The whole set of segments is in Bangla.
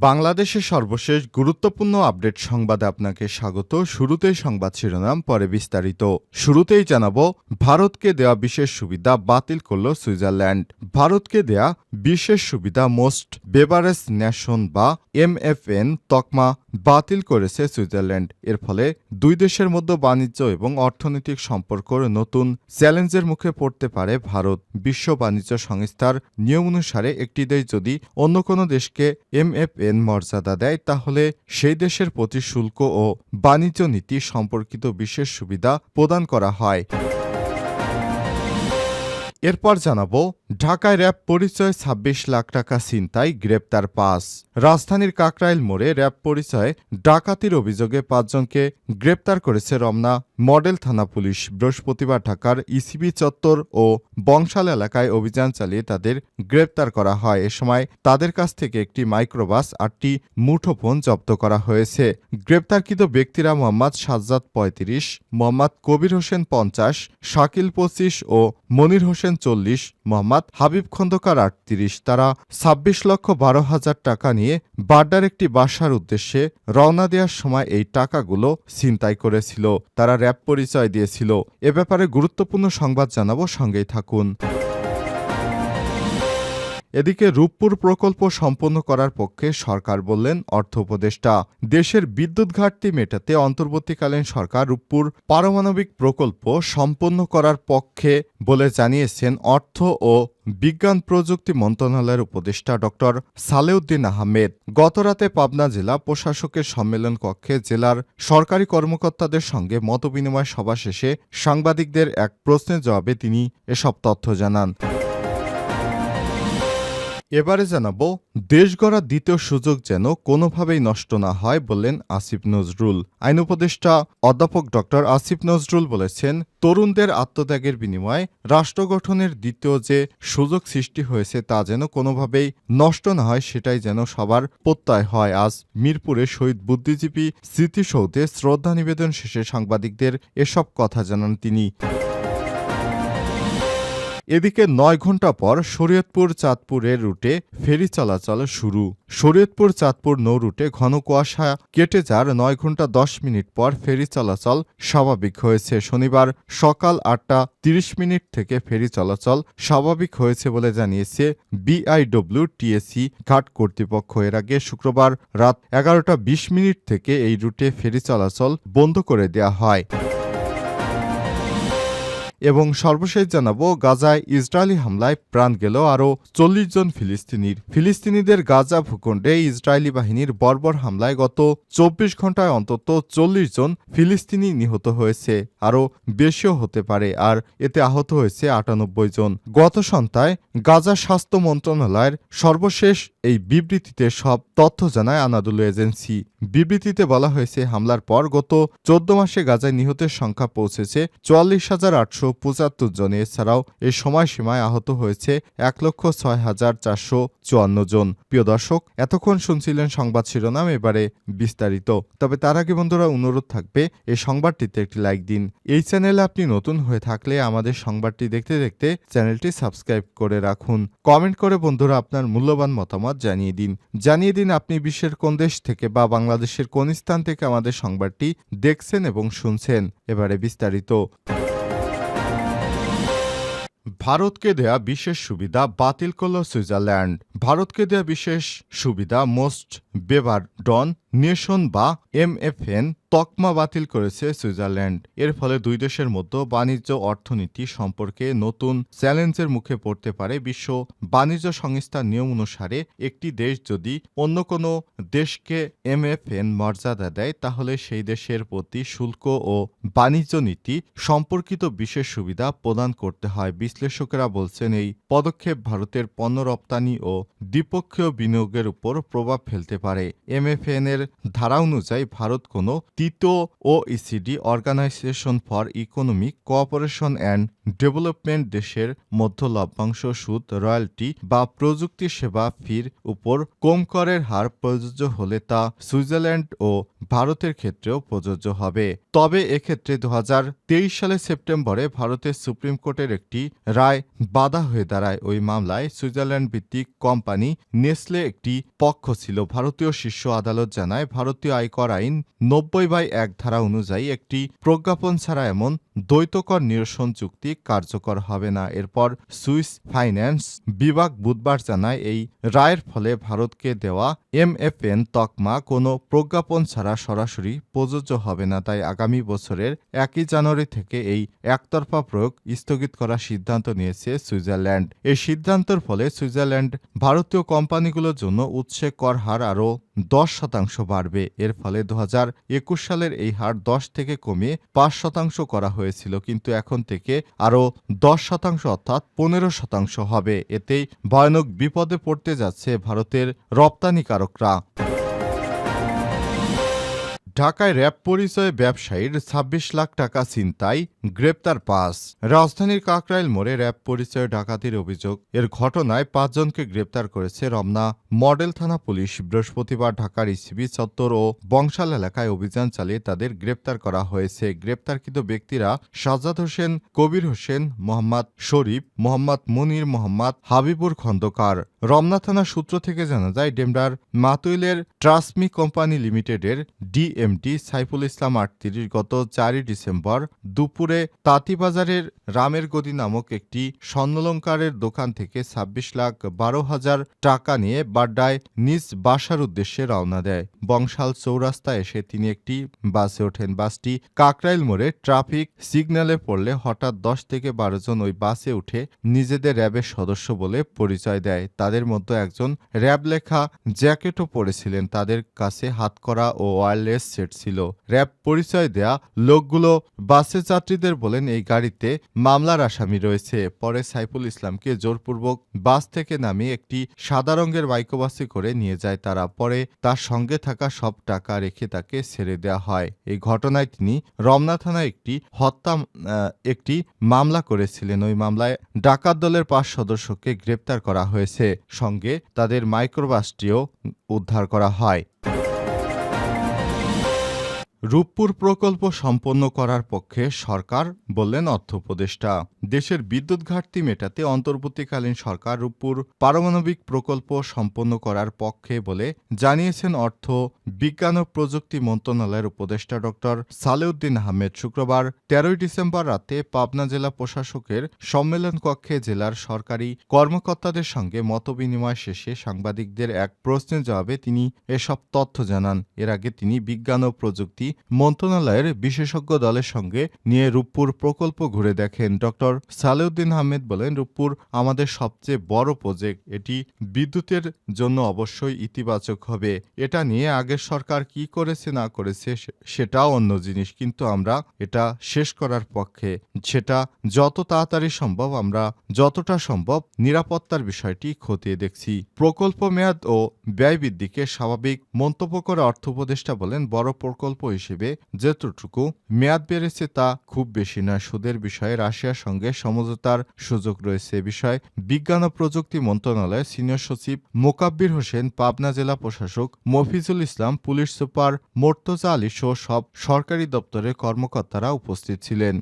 বাংলাদেশের সর্বশেষ গুরুত্বপূর্ণ আপডেট সংবাদে আপনাকে স্বাগত। শুরুতেই সংবাদ শিরোনাম, পরে বিস্তারিত। শুরুতেই জানাব, ভারতকে দেওয়া বিশেষ সুবিধা বাতিল করল সুইজারল্যান্ড। ভারতকে দেয়া বিশেষ সুবিধা মোস্ট বেভারেজ ন্যাশন বা এমএফএন তকমা বাতিল করেছে সুইজারল্যান্ড। এর ফলে দুই দেশের মধ্যে বাণিজ্য এবং অর্থনৈতিক সম্পর্কর নতুন চ্যালেঞ্জের মুখে পড়তে পারে ভারত। বিশ্ব বাণিজ্য সংস্থার নিয়ম অনুসারে একটি দেশ যদি অন্য কোনো দেশকে এমএফএন মর্যাদা দেয়, তাহলে সেই দেশের প্রতি শুল্ক ও বাণিজ্য নীতি সম্পর্কিত বিশেষ সুবিধা প্রদান করা হয়। এরপর জানাব ঢাকায় র্যাব পরিচয় ২৬ লাখ টাকা ছিনতাই, গ্রেপ্তার পাস রাজধানীর কাকরাইল মোড়ে র্যাব পরিচয়ে, ডাকাতির অভিযোগে পাঁচজনকে গ্রেপ্তার করেছে রমনা মডেল থানা পুলিশ। বৃহস্পতিবার ঢাকার ইসিবি চত্বর ও বংশাল এলাকায় অভিযান চালিয়ে তাদের গ্রেপ্তার করা হয়। এ সময় তাদের কাছ থেকে একটি মাইক্রোবাস, আটটি মুঠোফোন জব্দ করা হয়েছে। গ্রেপ্তারকৃত ব্যক্তিরা মোহাম্মদ সাজ্জাদ পঁয়ত্রিশ, মোহাম্মদ কবির হোসেন পঞ্চাশ, শাকিল পঁচিশ ও মনির হোসেন চল্লিশ, মোহাম্মদ হাবিব খন্দকার আটত্রিশ, তারা ছাব্বিশ লক্ষ বারো হাজার টাকা নিয়ে বাড্ডার একটি বাসার উদ্দেশ্যে রওনা দেওয়ার সময় এই টাকাগুলো ছিনতাই করেছিল। তারা র্যাব পরিচয় দিয়েছিল। এ ব্যাপারে গুরুত্বপূর্ণ সংবাদ জানাব, সঙ্গেই থাকুন। এদিকে রূপপুর প্রকল্প সম্পন্ন করার পক্ষে সরকার বললেন অর্থ উপদেষ্টা দেশের বিদ্যুৎ ঘাটতি মেটাতে অন্তর্বর্তীকালীন সরকার রূপপুর পারমাণবিক প্রকল্প সম্পন্ন করার পক্ষে বলে জানিয়েছেন অর্থ ও বিজ্ঞান প্রযুক্তি মন্ত্রণালয়ের উপদেষ্টা ড. সালেউদ্দিন আহমেদ। গতরাতে পাবনা জেলা প্রশাসকের সম্মেলন কক্ষে জেলার সরকারি কর্মকর্তাদের সঙ্গে মতবিনিময় সভা শেষে সাংবাদিকদের এক প্রশ্নের জবাবে তিনি এসব তথ্য জানান। এবারে জানাব, দেশ গড়ার দ্বিতীয় সুযোগ যেন কোনোভাবেই নষ্ট না হয় বললেন আসিফ নজরুল। আইন উপদেষ্টা অধ্যাপক ড. আসিফ নজরুল বলেছেন, তরুণদের আত্মত্যাগের বিনিময়ে রাষ্ট্র গঠনের দ্বিতীয় যে সুযোগ সৃষ্টি হয়েছে তা যেন কোনোভাবেই নষ্ট না হয় সেটাই যেন সবার প্রত্যয় হয়। আজ মিরপুরে শহীদ বুদ্ধিজীবী স্মৃতিসৌধে শ্রদ্ধা নিবেদন শেষে সাংবাদিকদের এসব কথা জানান তিনি। এদিকে নয় ঘণ্টা পর শরীয়তপুর চাঁদপুরের রুটে ফেরি চলাচল শুরু। শরীয়তপুর চাঁদপুর নৌ রুটে ঘন কুয়াশা কেটে যার নয় ঘণ্টা দশ মিনিট পর ফেরি চলাচল স্বাভাবিক হয়েছে। শনিবার সকাল আটটা তিরিশ মিনিট থেকে ফেরি চলাচল স্বাভাবিক হয়েছে বলে জানিয়েছে বিআইডব্লিউ টিএসি ঘাট কর্তৃপক্ষ। এর আগে শুক্রবার রাত এগারোটা বিশ মিনিট থেকে এই রুটে ফেরি চলাচল বন্ধ করে দেওয়া হয়। এবং সর্বশেষ জানাব, গাজায় ইসরায়েলি হামলায় প্রাণ গেল আরও চল্লিশ জন ফিলিস্তিনির। ফিলিস্তিনিদের গাজা ভূখণ্ডে ইসরায়েলি বাহিনীর বর্বর হামলায় গত চব্বিশ ঘন্টায় অন্তত চল্লিশ জন ফিলিস্তিনি নিহত হয়েছে, আরও বেশিও হতে পারে, আর এতে আহত হয়েছে আটানব্বই জন। গত সন্ধ্যায় গাজা স্বাস্থ্য মন্ত্রণালয়ের সর্বশেষ এই বিবৃতিতে সব তথ্য জানায় আনাদুল এজেন্সি। বিবৃতিতে বলা হয়েছে, হামলার পর গত চোদ্দ মাসে গাজায় নিহতের সংখ্যা পৌঁছেছে চুয়াল্লিশ হাজার আটশো পঁচাত্তর জন। এছাড়াও এই সময়সীমায় আহত হয়েছে এক লক্ষ ছয় হাজার চারশো চুয়ান্ন জন। প্রিয় দর্শক, এতক্ষণ শুনছিলেন সংবাদ শিরোনাম, এবারে বিস্তারিত। তবে তার আগে বন্ধুরা, অনুরোধ থাকবে, এই সংবাদটিতে একটি লাইক দিন। এই চ্যানেলে আপনি নতুন হয়ে থাকলে আমাদের সংবাদটি দেখতে দেখতে চ্যানেলটি সাবস্ক্রাইব করে রাখুন। কমেন্ট করে বন্ধুরা আপনার মূল্যবান মতামত জানিয়ে দিন। জানিয়ে দিন আপনি বিশ্বের কোন দেশ থেকে বা বাংলাদেশের কোন স্থান থেকে আমাদের সংবাদটি দেখছেন এবং শুনছেন। এবারে বিস্তারিত। ভারতকে দেয়া বিশেষ সুবিধা বাতিল করল সুইজারল্যান্ড। ভারতকে দেয়া বিশেষ সুবিধা মোস্ট বেবার ডন নেশন বা এমএফএন তকমা বাতিল করেছে সুইজারল্যান্ড। এর ফলে দুই দেশের মধ্যে বাণিজ্য অর্থনীতি সম্পর্কে নতুন চ্যালেঞ্জের মুখে পড়তে পারে বিশ্ব বাণিজ্য সংস্থার নিয়ম অনুসারে একটি দেশ যদি অন্য কোনো দেশকে এমএফএন মর্যাদা দেয়, তাহলে সেই দেশের প্রতি শুল্ক ও বাণিজ্য নীতি সম্পর্কিত বিশেষ সুবিধা প্রদান করতে হয়। বিশ্লেষকেরা বলছেন, এই পদক্ষেপ ভারতের পণ্য রপ্তানি ও দ্বিপক্ষীয় বিনিয়োগের উপর প্রভাব ফেলতে পারে। এমএফএন এর ধারা অনুযায়ী ভারত কোনো তৃতীয় OECD organisation for economic cooperation and development দেশের মধ্য লভ্যাংশ, সুদ রয়্যালটি বা প্রযুক্তি সেবা ফির উপর কম করের হার প্রযোজ্য হলে তা সুইজারল্যান্ড ও ভারতের ক্ষেত্রেও প্রযোজ্য হবে। তবে এক্ষেত্রে দু সালে সেপ্টেম্বরে ভারতের সুপ্রিম কোর্টের একটি রায় বাধা হয়ে দাঁড়ায়। ওই মামলায় সুইজারল্যান্ড ভিত্তিক কোম্পানি নেসলে একটি পক্ষ ছিল। ভারতীয় শীর্ষ আদালত জানায়, ভারতীয় আয়কর আইন নব্বই বাই এক ধারা অনুযায়ী একটি প্রজ্ঞাপন ছাড়া এমন দ্বৈতকর নিরসন চুক্তি কার্যকর হবে না। এরপর সুইস ফাইন্যান্স বিভাগ বুধবার জানায়, এই রায়ের ফলে ভারতকে দেওয়া এমএফএন তকমা কোনো প্রজ্ঞাপন ছাড়া সরাসরি প্রযোজ্য হবে না। তাই আগামী বছরের একই জানুয়ারি থেকে এই একতরফা প্রয়োগ স্থগিত করার সিদ্ধান্ত নিয়েছে সুইজারল্যান্ড। এই সিদ্ধান্তের ফলে সুইজারল্যান্ড ভারতীয় কোম্পানিগুলোর জন্য উৎসে কর হার আরও দশ শতাংশ বাড়বে। এর ফলে দু একুশ সালের এই হার দশ থেকে কমে পাঁচ শতাংশ করা হয়েছিল, কিন্তু এখন থেকে আরও দশ শতাংশ অর্থাৎ পনেরো শতাংশ হবে। এতেই ভয়ানক বিপদে পড়তে যাচ্ছে ভারতের রপ্তানিকারকরা। ঢাকায় র্যাব পরিচয়ে ব্যবসায়ীর ছাব্বিশ লাখ টাকা ছিনতাই, গ্রেপ্তার পাঁচ। রাজধানীর কাকরাইল মোড়ে র্যাব পরিচয়ে ডাকাতির অভিযোগ। এর ঘটনায় পাঁচজনকে গ্রেপ্তার করেছে রমনা মডেল থানা পুলিশ। বৃহস্পতিবার ঢাকার ইসিবি চত্বর ও বংশাল এলাকায় অভিযান চালিয়ে তাদের গ্রেপ্তার করা হয়েছে। গ্রেপ্তারকৃত ব্যক্তিরা সাজ্জাদ হোসেন, কবির হোসেন, মোহাম্মদ শরীফ, মোহাম্মদ মুনির, মোহাম্মদ হাবিবুর খন্দকার। রমনা থানা সূত্র থেকে জানা যায়, ডেমরার মাতুইলের ট্রাস্মি কোম্পানি লিমিটেডের ডিএমডি সাইফুল ইসলাম আটত্রিশ গত চারই ডিসেম্বর দুপুরে তাঁতিবাজারের রামের গদি নামক একটি স্বর্ণলঙ্কারের দোকান থেকে ছাব্বিশ লাখ বারো হাজার টাকা নিয়ে বাড্ডায় নিজ বাসার উদ্দেশ্যে রওনা দেয়। বংশাল চৌরাস্তায় এসে তিনি একটি বাসে ওঠেন। বাসটি কাকরাইল মোড়ে ট্রাফিক সিগন্যালে পড়লে হঠাৎ দশ থেকে বারো জন ওই বাসে উঠে নিজেদের র্যাবের সদস্য বলে পরিচয় দেয়। তাদের মধ্যে একজন র্যাব লেখা জ্যাকেটও পরেছিলেন। তাদের কাছে হাতকড়া ও ওয়্যারলেস সেট ছিল। র্যাব পরিচয় দেয়া লোকগুলো বাসে যাত্রীদের বলেন, এই গাড়িতে মামলার আসামি রয়েছে। পরে সাইফুল ইসলামকে জোরপূর্বক বাস থেকে নামিয়ে একটি সাদা রঙের মাইক্রোবাসে করে নিয়ে যায় তারা। পরে তার সঙ্গে থাকা সব টাকা রেখে তাকে ছেড়ে দেওয়া হয়। এই ঘটনায় তিনি রমনা থানায় একটি হত্যা একটি মামলা করেছিলেন। ওই মামলায় ডাকাত দলের পাঁচ সদস্যকে গ্রেপ্তার করা হয়েছে। সঙ্গে তাদের মাইক্রোবাসটিও উদ্ধার করা হয়। রূপপুর প্রকল্প সম্পন্ন করার পক্ষে সরকার বললেন অর্থ উপদেষ্টা দেশের বিদ্যুৎ ঘাটতি মেটাতে অন্তর্বর্তীকালীন সরকার রূপপুর পারমাণবিক প্রকল্প সম্পন্ন করার পক্ষে বলে জানিয়েছেন অর্থ, বিজ্ঞান ও প্রযুক্তি মন্ত্রণালয়ের উপদেষ্টা ড। সালেউদ্দিন আহমেদ শুক্রবার, তেরোই ডিসেম্বর রাতে পাবনা জেলা প্রশাসকের সম্মেলন কক্ষে জেলার সরকারি কর্মকর্তাদের সঙ্গে মতবিনিময় শেষে সাংবাদিকদের এক প্রশ্নের জবাবে তিনি এসব তথ্য জানান। এর আগে তিনি বিজ্ঞান ও প্রযুক্তি মন্ত্রণালয়ের বিশেষজ্ঞ দলের সঙ্গে নিয়ে রূপপুর প্রকল্প ঘুরে দেখেন ডক্টর সালেউদ্দিন আহমেদ বলেন, রূপপুর আমাদের সবচেয়ে বড় প্রজেক্ট এটি বিদ্যুতের জন্য অবশ্যই ইতিবাচক হবে। এটা নিয়ে আগের সরকার কি করেছে, না করেছে সেটাও অন্য জিনিস, কিন্তু আমরা এটা শেষ করার পক্ষে। সেটা যত তাড়াতাড়ি সম্ভব, আমরা যতটা সম্ভব নিরাপত্তার বিষয়টি খতিয়ে দেখছি। প্রকল্প মেয়াদ ও ব্যয় বৃদ্ধিকে স্বাভাবিক মন্তব্য করে অর্থ উপদেষ্টা বলেন, বড় প্রকল্প হিসেবে যতটুকু মেয়াদ বেড়েছে তা খুব বেশি নয়। সুদের বিষয়ে রাশিয়ার সঙ্গে সমঝোতার সুযোগ রয়েছে। এ বিষয়ে বিজ্ঞান ও প্রযুক্তি মন্ত্রণালয়ের সিনিয়র সচিব মোকাব্বির হোসেন, পাবনা জেলা প্রশাসক মফিজুল ইসলাম, পুলিশ সুপার মোর্তজা আলী সহ সব সরকারি দপ্তরের কর্মকর্তারা উপস্থিত ছিলেন।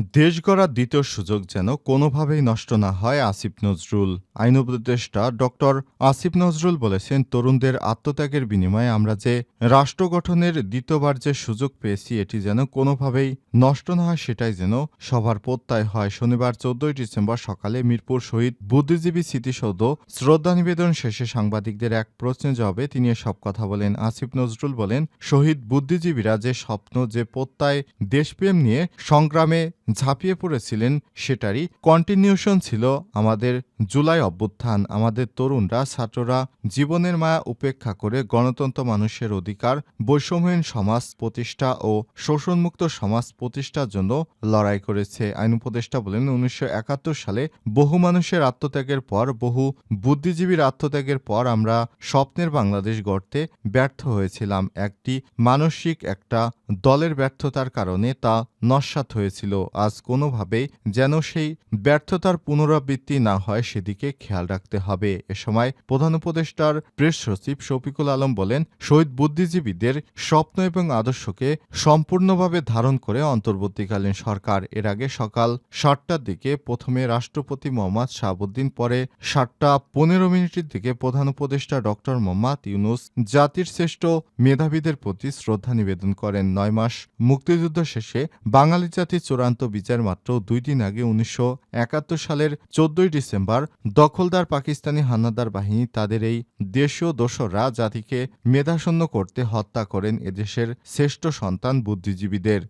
দেশ গড়ার দ্বিতীয় সুযোগ যেন কোনোভাবেই নষ্ট না হয়, আসিফ নজরুল। আইন উপদেষ্টা ডক্টর আসিফ নজরুল বলেছেন, তরুণদের আত্মত্যাগের বিনিময়ে আমরা যে রাষ্ট্র গঠনের দ্বিতীয়বার যে সুযোগ পেয়েছি, এটি যেন কোনোভাবেই নষ্ট না হয়, সেটাই যেন সবার প্রত্যয় হয়। শনিবার চোদ্দই ডিসেম্বর সকালে মিরপুর শহীদ বুদ্ধিজীবী স্মৃতিসৌধ শ্রদ্ধা নিবেদন শেষে সাংবাদিকদের এক প্রশ্নের জবাবে তিনি সব কথা বলেন। আসিফ নজরুল বলেন, শহীদ বুদ্ধিজীবীরা যে স্বপ্ন, যে প্রত্যয় দেশপ্রেম নিয়ে সংগ্রামে ঝাঁপিয়ে পড়েছিলেন সেটারই কন্টিনিউশন ছিল আমাদের জুলাই অভ্যুত্থান। আমাদের তরুণরা, ছাত্ররা জীবনের মায়া উপেক্ষা করে গণতন্ত্র মানুষের অধিকার, বৈষম্যহীন সমাজ প্রতিষ্ঠা ও শোষণমুক্ত সমাজ প্রতিষ্ঠার জন্য লড়াই করেছে। আইন উপদেষ্টা বলেন, উনিশশো একাত্তর সালে বহু মানুষের আত্মত্যাগের পর, বহু বুদ্ধিজীবীর আত্মত্যাগের পর আমরা স্বপ্নের বাংলাদেশ গড়তে ব্যর্থ হয়েছিলাম। একটি মানসিক, একটা দলের ব্যর্থতার কারণে তা নস্বাত হয়েছিল। আজ কোনোভাবেই যেন সেই ব্যর্থতার পুনরাবৃত্তি না হয়, সেদিকে খেয়াল রাখতে হবে। এ সময় প্রধান উপদেষ্টার প্রেস সচিব শফিকুল আলম বলেন, শহীদ বুদ্ধিজীবীদের স্বপ্ন এবং আদর্শকে সম্পূর্ণভাবে ধারণ করে অন্তর্বর্তীকালীন সরকার। এর আগে সকাল সাতটার দিকে প্রথমে রাষ্ট্রপতি মোহাম্মদ শাহাবুদ্দিন, পরে সাতটা পনেরো মিনিটের দিকে প্রধান উপদেষ্টা ডক্টর মোহাম্মদ ইউনুস জাতির শ্রেষ্ঠ মেধাবীদের প্রতি শ্রদ্ধা নিবেদন করেন। নয় মাস। মুক্তিযুদ্ধ শেষে বাঙালি জাতির চূড়ান্ত বিচার মাত্র দুই দিন আগে উনিশশো একাত্তর সালের চোদ্দই ডিসেম্বর দখলদার পাকিস্তানি হানাদার বাহিনী তাদের এই দেশীয় দোসররা জাতিকে মেধাশূন্য করতে হত্যা করেন এদেশের শ্রেষ্ঠ সন্তান বুদ্ধিজীবীদের।